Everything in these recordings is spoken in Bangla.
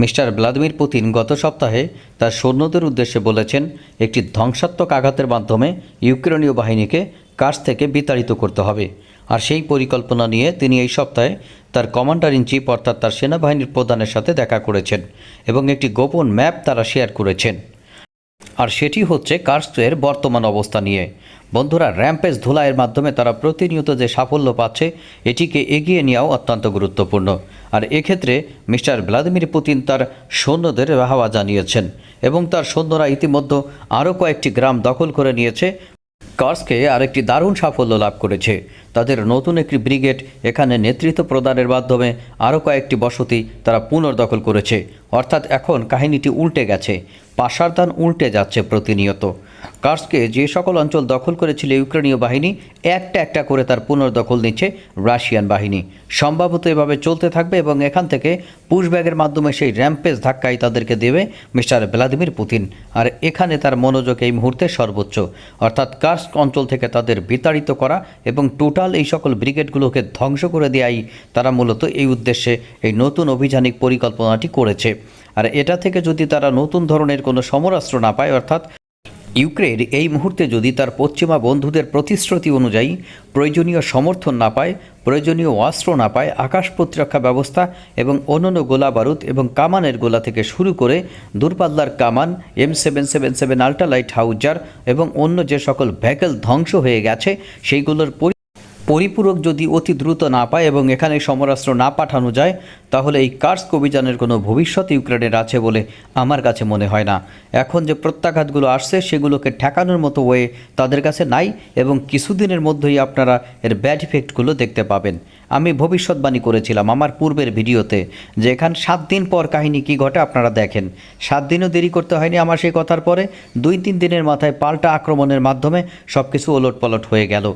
মিস্টার ভ্লাদিমির পুতিন গত সপ্তাহে তার সৈন্যদের উদ্দেশ্যে বলেছেন, একটি ধ্বংসাত্মক আঘাতের মাধ্যমে ইউক্রেনীয় বাহিনীকে কাছ থেকে বিতাড়িত করতে হবে। আর সেই পরিকল্পনা নিয়ে তিনি এই সপ্তাহে তার কমান্ডার ইন চিফ অর্থাৎ তার সেনাবাহিনীর প্রধানের সাথে দেখা করেছেন এবং একটি গোপন ম্যাপ তারা শেয়ার করেছেন। আর সেটি হচ্ছে কার্সের বর্তমান অবস্থা নিয়ে। বন্ধুরা, র্যাম্পেজ ধুলাইয়ের মাধ্যমে তারা প্রতিনিয়ত যে সাফল্য পাচ্ছে, এটিকে এগিয়ে নেওয়াও অত্যন্ত গুরুত্বপূর্ণ। আর এক্ষেত্রে মিস্টার ভ্লাদিমির পুতিন তার সৈন্যদের রাহাওয়া জানিয়েছেন এবং তার সৈন্যরা ইতিমধ্যে আরও কয়েকটি গ্রাম দখল করে নিয়েছে। কার্সকে আরেকটি দারুণ সাফল্য লাভ করেছে। তাদের নতুন একটি ব্রিগেড এখানে নেতৃত্ব প্রদানের মাধ্যমে আরও কয়েকটি বসতি তারা পুনর্দখল করেছে। অর্থাৎ এখন কাহিনীটি উল্টে গেছে। পাশারদান উল্টে যাচ্ছে প্রতিনিয়ত। কার্সকে যে সকল অঞ্চল দখল করেছিল ইউক্রেনীয় বাহিনী, একটা একটা করে তার পুনর্দখল নিচ্ছে রাশিয়ান বাহিনী। সম্ভবত এভাবে চলতে থাকবে এবং এখান থেকে পুশব্যাগের মাধ্যমে সেই র্যাম্পেজ ধাক্কাই তাদেরকে দেবে মিস্টার ভ্লাদিমির পুতিন। আর এখানে তার মনোযোগ এই মুহূর্তে সর্বোচ্চ। অর্থাৎ কার্স্ক অঞ্চল থেকে তাদের বিতাড়িত করা এবং টোটাল এই সকল ব্রিগেডগুলোকে ধ্বংস করে দেওয়াই তারা মূলত এই উদ্দেশ্যে এই নতুন অভিযানিক পরিকল্পনাটি করেছে। আর এটা থেকে যদি তারা নতুন ধরনের কোনো সমরাস্ত্র না পায়, অর্থাৎ ইউক্রেন এই মুহূর্তে যদি তার পশ্চিমা বন্ধুদের প্রতিশ্রুতি অনুযায়ী প্রয়োজনীয় সমর্থন না পায়, প্রয়োজনীয় অস্ত্র না পায়, আকাশ প্রতিরক্ষা ব্যবস্থা এবং অন্যান্য গোলা বারুদ এবং কামানের গোলা থেকে শুরু করে দূরপাল্লার কামান M seven seven seven ultralight howitzer এবং অন্য যে সকল ভ্যাকেল ধ্বংস হয়ে গেছে, সেইগুলোর পরিপূরক যদি অতি দ্রুত না পায় এবং এখানে সমরাস্ত্র না পাঠানো যায়, তাহলে এই কার্স্ক অভিযানের কোনো ভবিষ্যৎ ইউক্রেনের আছে বলে আমার কাছে মনে হয় না। এখন যে প্রত্যাঘাতগুলো আসছে, সেগুলোকে ঠেকানোর মতো ওয়ে তাদের কাছে নাই এবং কিছুদিনের মধ্যেই আপনারা এর ব্যাড ইফেক্টগুলো দেখতে পাবেন। আমি ভবিষ্যৎবাণী করেছিলাম আমার পূর্বের ভিডিওতে যে এখান সাত দিন পর কাহিনী কি ঘটে আপনারা দেখেন। সাত দিনও দেরি করতে হয়নি আমার সেই কথার পরে দুই তিন দিনের মাথায় পাল্টা আক্রমণের মাধ্যমে সব কিছু ওলট পালট হয়ে গেল।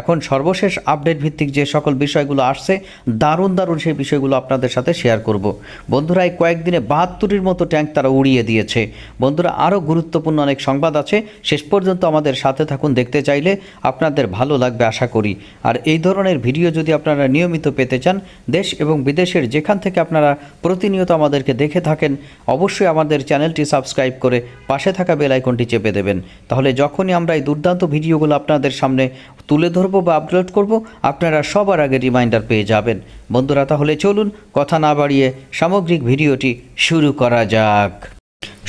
এখন সর্বশেষ আপডেট ভিত্তিক যে সকল বিষয়গুলো আসছে, দারুণ দারুণ সেই বিষয়গুলো আপনাদের সাথে শেয়ার করব। বন্ধুরা, এই কয়েকদিনে বাহাত্তরের মতো ট্যাঙ্ক তারা উড়িয়ে দিয়েছে। বন্ধুরা, আরও গুরুত্বপূর্ণ অনেক সংবাদ আছে। শেষ পর্যন্ত আমাদের সাথে থাকুন, দেখতে চাইলে আপনাদের ভালো লাগবে আশা করি। আর এই ধরনের ভিডিও যদি আপনারা নিয়মিত পেতে চান দেশ এবং বিদেশের যেখান থেকে আপনারা প্রতিনিয়ত আমাদেরকে দেখে থাকেন, অবশ্যই আমাদের চ্যানেলটি সাবস্ক্রাইব করে পাশে থাকা বেল আইকনটি চেপে দেবেন। তাহলে যখনই আমরা এই দুর্দান্ত ভিডিওগুলো আপনাদের সামনে তুলে ধরবো বা আপলোড করব, আপনারা সবার আগে রিমাইন্ডার পেয়ে যাবেন। বন্ধুরা, তাহলে চলুন কথা না বাড়িয়ে সামগ্রিক ভিডিওটি শুরু করা যাক।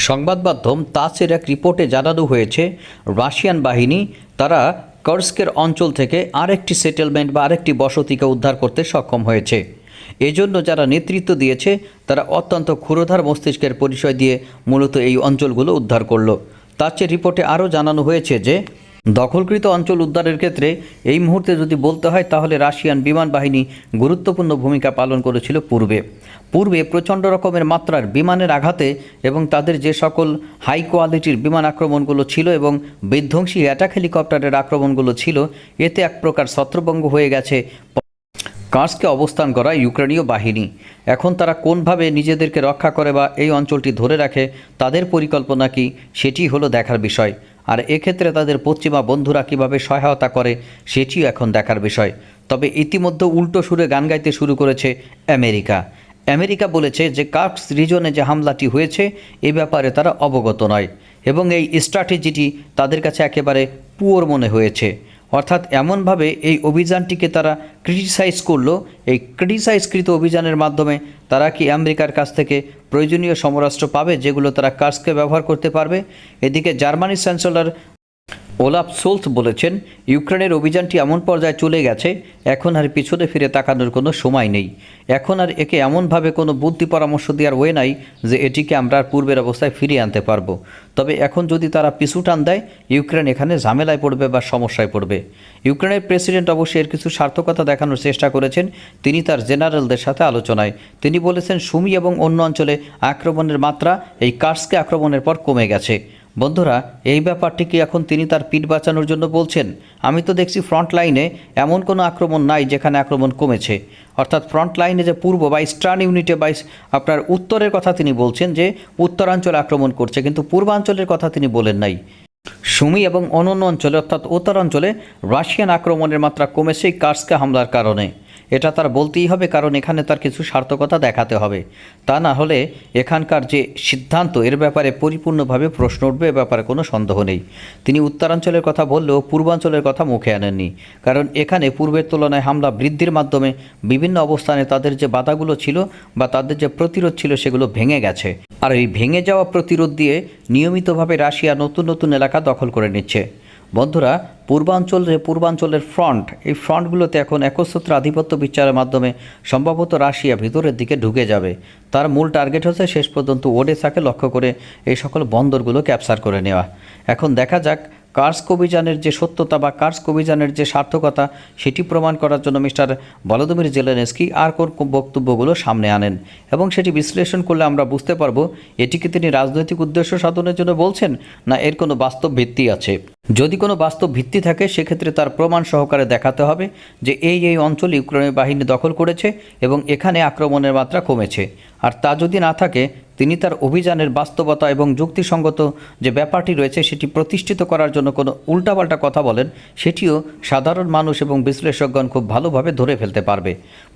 সংবাদ মাধ্যম তাসের এক রিপোর্টে জানানো হয়েছে, রাশিয়ান বাহিনী, তারা কর্স্কের অঞ্চল থেকে আরেকটি সেটেলমেন্ট বা আরেকটি বসতিকে উদ্ধার করতে সক্ষম হয়েছে। এজন্য যারা নেতৃত্ব দিয়েছে, তারা অত্যন্ত ক্ষুরধার মস্তিষ্কের পরিচয় দিয়ে মূলত এই অঞ্চলগুলো উদ্ধার করল। তার চেয়ে রিপোর্টে আরও জানানো হয়েছে যে দখলকৃত অঞ্চল উদ্ধারের ক্ষেত্রে এই মুহূর্তে যদি বলতে হয়, তাহলে রাশিয়ান বিমান বাহিনী গুরুত্বপূর্ণ ভূমিকা পালন করেছিল পূর্বে। পূর্বে প্রচণ্ড রকমের মাত্রার বিমানের আঘাতে এবং তাদের যে সকল হাই কোয়ালিটির বিমান আক্রমণগুলো ছিল এবং বিধ্বংসী অ্যাটাক হেলিকপ্টারের আক্রমণগুলো ছিল, এতে এক প্রকার ছত্রভঙ্গ হয়ে গেছে। কার্সকে অবস্থান করা ইউক্রেনীয় বাহিনী। এখন তারা কোনভাবে নিজেদেরকে রক্ষা করে বা এই অঞ্চলটি ধরে রাখে, তাদের পরিকল্পনা কি, সেটি হলো দেখার বিষয়। আর এক্ষেত্রে তাদের পশ্চিমা বন্ধুরা কীভাবে সহায়তা করে, সেটিও এখন দেখার বিষয়। তবে ইতিমধ্যে উল্টো সুরে গান গাইতে শুরু করেছে আমেরিকা। আমেরিকা বলেছে যে কার্কস রিজনে যে হামলাটি হয়েছে, এ ব্যাপারে তারা অবগত নয় এবং এই স্ট্র্যাটেজিটি তাদের কাছে একেবারে পুয়োর মনে হয়েছে। অর্থাৎ এমনভাবে এই অভিযানটিকে তারা ক্রিটিসাইজ করল। এই ক্রিটিসাইজকৃত অভিযানের মাধ্যমে তারা কি আমেরিকার কাছ থেকে প্রয়োজনীয় সমরাষ্ট্র পাবে, যেগুলো তারা কার্সকে ব্যবহার করতে পারবে? এদিকে জার্মানির চ্যান্সেলর ওলাফ সোলস বলেছেন, ইউক্রেনের অভিযানটি এমন পর্যায়ে চলে গেছে, এখন আর পিছনে ফিরে তাকানোর কোনো সময় নেই। এখন আর একে এমনভাবে কোনো বুদ্ধি পরামর্শ দেওয়ার ওয়ে নাই যে এটিকে আমরা পূর্বের অবস্থায় ফিরিয়ে আনতে পারব। তবে এখন যদি তারা পিছু টান দেয়, ইউক্রেন এখানে ঝামেলায় পড়বে বা সমস্যায় পড়বে। ইউক্রেনের প্রেসিডেন্ট অবশ্যই এর কিছু সার্থকতা দেখানোর চেষ্টা করেছেন, তিনি তার জেনারেলদের সাথে আলোচনায়। তিনি বলেছেন, সুমি এবং অন্য অঞ্চলে আক্রমণের মাত্রা এই কার্সকে আক্রমণের পর কমে গেছে। বন্ধুরা, এই ব্যাপারটি কি এখন তিনি তার পিঠ বাঁচানোর জন্য বলছেন? আমি তো দেখছি ফ্রন্ট লাইনে এমন কোনো আক্রমণ নাই যেখানে আক্রমণ কমেছে। অর্থাৎ ফ্রন্ট লাইনে যে পূর্ব বা ইস্টার্ন ইউনিটে বা আপনার উত্তরের কথা তিনি বলছেন যে, উত্তরাঞ্চলে আক্রমণ করছে, কিন্তু পূর্বাঞ্চলের কথা তিনি বলেন নাই। সুমি এবং অন্যান্য অঞ্চলে, অর্থাৎ উত্তরাঞ্চলে রাশিয়ান আক্রমণের মাত্রা কমেছে কার্সকে হামলার কারণে। এটা তার বলতেই হবে, কারণ এখানে তার কিছু সার্থকতা দেখাতে হবে। তা না হলে এখানকার যে সিদ্ধান্ত, এর ব্যাপারে পরিপূর্ণভাবে প্রশ্ন উঠবে, এ ব্যাপারে কোনো সন্দেহ নেই। তিনি উত্তরাঞ্চলের কথা বললেও পূর্বাঞ্চলের কথা মুখে আনেননি, কারণ এখানে পূর্বের তুলনায় হামলা বৃদ্ধির মাধ্যমে বিভিন্ন অবস্থানে তাদের যে বাধাগুলো ছিল বা তাদের যে প্রতিরোধ ছিল, সেগুলো ভেঙে গেছে। আর এই ভেঙে যাওয়া প্রতিরোধ দিয়ে নিয়মিতভাবে রাশিয়া নতুন নতুন এলাকা দখল করে নিচ্ছে। বন্ধুরা পূর্বাঞ্চল যে পূর্বাঞ্চলের ফ্রন্ট এই ফ্রন্টগুলোতে এখন একচ্ছত্র আধিপত্য বিচারের মাধ্যমে সম্ভবত রাশিয়া ভিতরের দিকে ঢুকে যাবে। তার মূল টার্গেট হচ্ছে শেষ পর্যন্ত ওডেসাকে লক্ষ্য করে এই সকল বন্দরগুলো ক্যাপচার করে নেওয়া। এখন দেখা যাক কার্স্ক অভিযানের যে সত্যতা বা কার্স্ক অভিযানের যে সার্থকতা, সেটি প্রমাণ করার জন্য মিস্টার বলদমির জেলেনস্কি আর কোন বক্তব্যগুলো সামনে আনেন এবং সেটি বিশ্লেষণ করলে আমরা বুঝতে পারব, এটিকে তিনি রাজনৈতিক উদ্দেশ্য সাধনের জন্য বলছেন, না এর কোনো বাস্তব ভিত্তি আছে। যদি কোনো বাস্তব ভিত্তি থাকে, সেক্ষেত্রে তার প্রমাণ সহকারে দেখাতে হবে যে এই এই অঞ্চল ইউক্রেনের বাহিনী দখল করেছে এবং এখানে আক্রমণের মাত্রা কমেছে। আর তা যদি না থাকে, তিনি তার অভিযানের বাস্তবতা এবং যুক্তিসঙ্গত যে ব্যাপারটি রয়েছে, সেটি প্রতিষ্ঠিত করার জন্য কোনো উল্টাপাল্টা কথা বলেন, সেটিও সাধারণ মানুষ এবং বিশ্লেষকগণ খুব ভালোভাবে ধরে ফেলতে পারবে।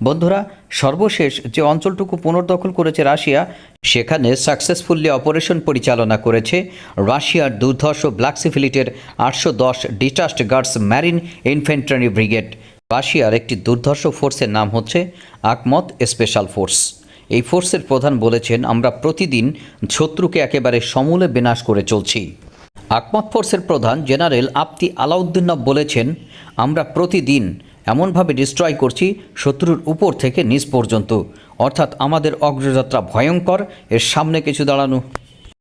বন্ধুরা, সর্বশেষ যে অঞ্চলটুকু পুনর্দখল করেছে রাশিয়া, সেখানে সাকসেসফুলি অপারেশন পরিচালনা করেছে রাশিয়ার দুর্ধর্ষ ব্ল্যাক সি ফ্লিটের আটশো দশ detached guards marine infantry brigade. রাশিয়ার একটি দুর্ধর্ষ ফোর্সের নাম হচ্ছে আকমত স্পেশাল ফোর্স। এই ফোর্সের প্রধান বলেছেন, আমরা প্রতিদিন শত্রুকে একেবারে সমূলে বিনাশ করে চলছি। আকমত ফোর্সের প্রধান জেনারেল আপ্তি আলাউদ্দিনব বলেছেন, আমরা প্রতিদিন এমনভাবে ডিস্ট্রয় করছি, শত্রুর উপর থেকে নিচ পর্যন্ত। অর্থাৎ আমাদের অগ্রযাত্রা ভয়ঙ্কর, এর সামনে কিছু দাঁড়ানো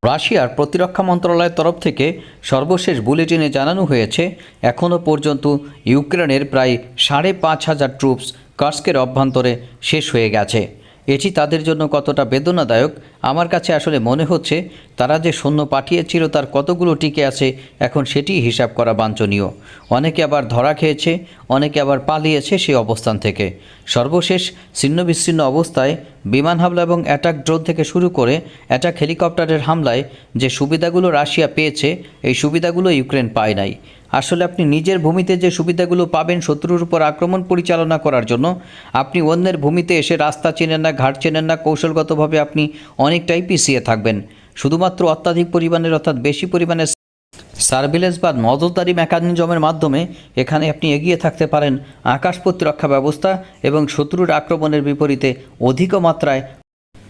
রাশিয়ার প্রতিরক্ষা মন্ত্রণালয়ের তরফ থেকে সর্বশেষ বুলেটিনে জানানো হয়েছে, এখনও পর্যন্ত ইউক্রেনের প্রায় সাড়ে পাঁচ হাজার ট্রুপস কার্সকের অভ্যন্তরে শেষ হয়ে গেছে। এটি তাদের জন্য কতটা বেদনাদায়ক? আমার কাছে আসলে মনে হচ্ছে, তারা যে সৈন্য পাঠিয়েছিল তার কতগুলো টিকে আছে, এখন সেটি হিসাব করা বাঞ্ছনীয়। অনেকে আবার ধরা খেয়েছে, অনেকে আবার পালিয়েছে সেই অবস্থান থেকে। সর্বশেষ ছিন্নবিচ্ছিন্ন অবস্থায় বিমান হামলা এবং অ্যাটাক ড্রোন থেকে শুরু করে অ্যাটাক হেলিকপ্টারের হামলায় যে সুবিধাগুলো রাশিয়া পেয়েছে, এই সুবিধাগুলো ইউক্রেন পায় নাই। আসলে আপনি নিজের ভূমিতে যে সুবিধাগুলো পাবেন শত্রুর উপর আক্রমণ পরিচালনা করার জন্য, আপনি অন্যের ভূমিতে এসে রাস্তা চেনেন না, ঘাট চেনেন না, কৌশলগতভাবে আপনি অনেকটাই পিছিয়ে থাকবেন। শুধুমাত্র অত্যাধিক পরিমাণের অর্থাৎ বেশি পরিমাণের সার্ভিলেন্স বা নজরদারি মেকানিজমের মাধ্যমে এখানে আপনি এগিয়ে থাকতে পারেন। আকাশ প্রতিরক্ষা ব্যবস্থা এবং শত্রুর আক্রমণের বিপরীতে অধিক মাত্রায়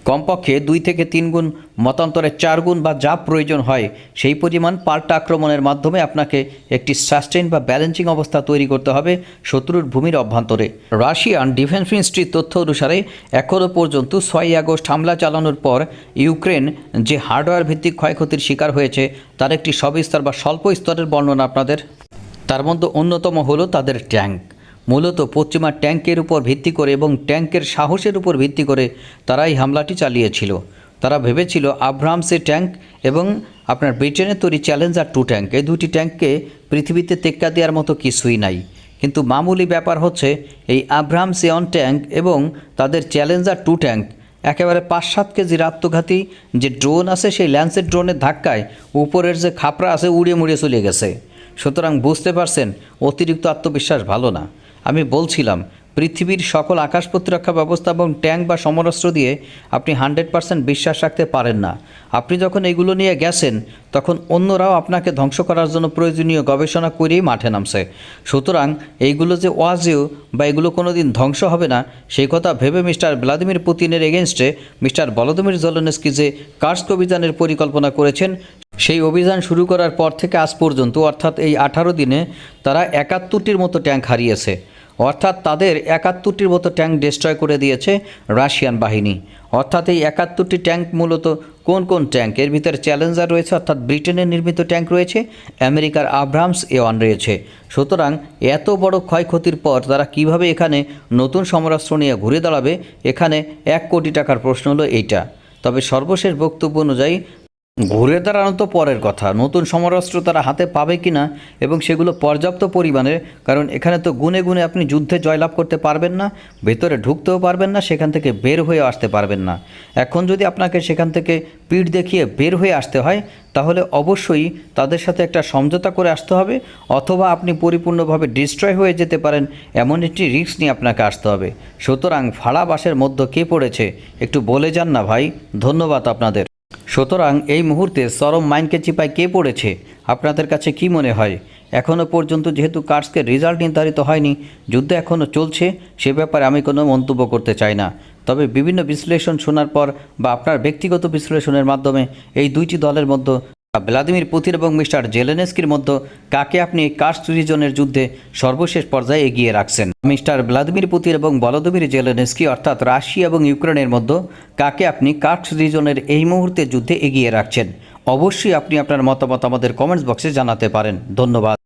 কমপক্ষে দুই থেকে তিন গুণ, মতান্তরে চার গুণ বা যা প্রয়োজন হয়, সেই পরিমাণ পাল্টা আক্রমণের মাধ্যমে আপনাকে একটি সাস্টেইন বা ব্যালেন্সিং অবস্থা তৈরি করতে হবে শত্রুর ভূমির অভ্যন্তরে। রাশিয়ান ডিফেন্স মিনিস্ট্রির তথ্য অনুসারে এখনও পর্যন্ত ছয়ই আগস্ট হামলা চালানোর পর ইউক্রেন যে হার্ডওয়্যার ভিত্তিক ক্ষয়ক্ষতির শিকার হয়েছে, তার একটি সবিস্তর বা স্বল্প স্তরের বর্ণনা আপনাদের। তার মধ্যে অন্যতম হলো তাদের ট্যাঙ্ক। মূলত পশ্চিমা ট্যাঙ্কের উপর ভিত্তি করে এবং ট্যাঙ্কের সাহসের উপর ভিত্তি করে তারা এই হামলাটি চালিয়েছিল। তারা ভেবেছিল আব্রাহামসের ট্যাঙ্ক এবং আপনার ব্রিটেনের তৈরি চ্যালেঞ্জার টু ট্যাঙ্ক। এই দুটি ট্যাঙ্ককে পৃথিবীতে টেক্কা দেওয়ার মতো কিছুই নাই। কিন্তু মামুলি ব্যাপার হচ্ছে, এই আব্রাহামস এয়ন ট্যাঙ্ক এবং তাদের চ্যালেঞ্জার টু ট্যাঙ্ক একেবারে পাঁচ সাত কেজির আত্মঘাতী যে ড্রোন আছে, সেই ল্যান্সের ড্রোনের ধাক্কায় উপরের যে খাপড়া আছে উড়িয়ে মুড়িয়ে চলে গেছে। সুতরাং বুঝতে পারছেন, অতিরিক্ত আত্মবিশ্বাস ভালো না। আমি বলছিলাম, পৃথিবীর সকল আকাশ প্রতিরক্ষা ব্যবস্থা এবং ট্যাঙ্ক বা সমরাস্ত্র দিয়ে আপনি হান্ড্রেড পার্সেন্ট বিশ্বাস রাখতে পারেন না। আপনি যখন এগুলো নিয়ে গেছেন, তখন অন্যরাও আপনাকে ধ্বংস করার জন্য প্রয়োজনীয় গবেষণা করেই মাঠে নামছে। সুতরাং এইগুলো যে ওয়াজেও বা এগুলো কোনো দিন ধ্বংস হবে না, সেই কথা ভেবে মিস্টার ভ্লাদিমির পুতিনের এগেনস্টে মিস্টার ভলোদিমির জলনেস্কি যে কার্স্ক অভিযানের পরিকল্পনা করেছেন, সেই অভিযান শুরু করার পর থেকে আজ পর্যন্ত, অর্থাৎ এই আঠারো দিনে, তারা একাত্তরটির মতো ট্যাঙ্ক হারিয়েছে। অর্থাৎ তাদের একাত্তরটির মতো ট্যাঙ্ক ডিস্ট্রয় করে দিয়েছে রাশিয়ান বাহিনী। অর্থাৎ এই একাত্তরটি ট্যাঙ্ক মূলত কোন কোন ট্যাঙ্ক? এর ভিতরে চ্যালেঞ্জার রয়েছে, অর্থাৎ ব্রিটেনের নির্মিত ট্যাঙ্ক রয়েছে, আমেরিকার আব্রাহামস এ ওয়ান রয়েছে। সুতরাং এত বড় ক্ষয়ক্ষতির পর তারা কীভাবে এখানে নতুন সমরাস্ত্র নিয়ে ঘুরে দাঁড়াবে? এখানে এক কোটি টাকার প্রশ্ন হলো এইটা। তবে সর্বশেষ বক্তব্য অনুযায়ী ঘুরে দাঁড়ানো তো পরের কথা। নতুন সমরাস্ত্র তারা হাতে পাবে কি না এবং সেগুলো পর্যাপ্ত পরিমাণে, কারণ এখানে তো গুনে গুনে আপনি যুদ্ধে জয়লাভ করতে পারবেন না, ভেতরে ঢুকতেও পারবেন না, সেখান থেকে বের হয়ে আসতে পারবেন না। এখন যদি আপনাকে সেখান থেকে পিঠ দেখিয়ে বের হয়ে আসতে হয়, তাহলে অবশ্যই তাদের সাথে একটা সমঝোতা করে আসতে হবে, অথবা আপনি পরিপূর্ণভাবে ডিস্ট্রয় হয়ে যেতে পারেন, এমন একটি রিস্ক নিয়ে আপনাকে আসতে হবে। সুতরাং ভাড়া বাসের মধ্যে কে পড়েছে, একটু বলে যান না ভাই। ধন্যবাদ আপনাদের। সুতরাং এই মুহূর্তে চরম মাইনকে চিপায় কে পড়েছে? আপনাদের কাছে কি মনে হয়? এখনও পর্যন্ত যেহেতু কার্সকে রেজাল্ট নির্ধারিত হয়নি, যুদ্ধ এখনও চলছে, সে ব্যাপারে আমি কোনো মন্তব্য করতে চাই না। তবে বিভিন্ন বিশ্লেষণ শোনার পর বা আপনার ব্যক্তিগত বিশ্লেষণের মাধ্যমে এই দুইটি দলের মধ্যে ভ্লাদিমির পুতিন এবং মিস্টার জেলেনেস্কির মধ্যে কাকে আপনি রিজনের যুদ্ধে সর্বশেষ পর্যায়ে এগিয়ে রাখছেন? মিস্টার ভ্লাদিমির পুতিন এবং বলদমির জেলেনেস্কি অর্থাৎ রাশিয়া এবং ইউক্রেনের মধ্যে কাকে আপনি কার্স রিজনের এই মুহূর্তে যুদ্ধে এগিয়ে রাখছেন? অবশ্যই আপনি আপনার মতামত আমাদের কমেন্টস বক্সে জানাতে পারেন। ধন্যবাদ।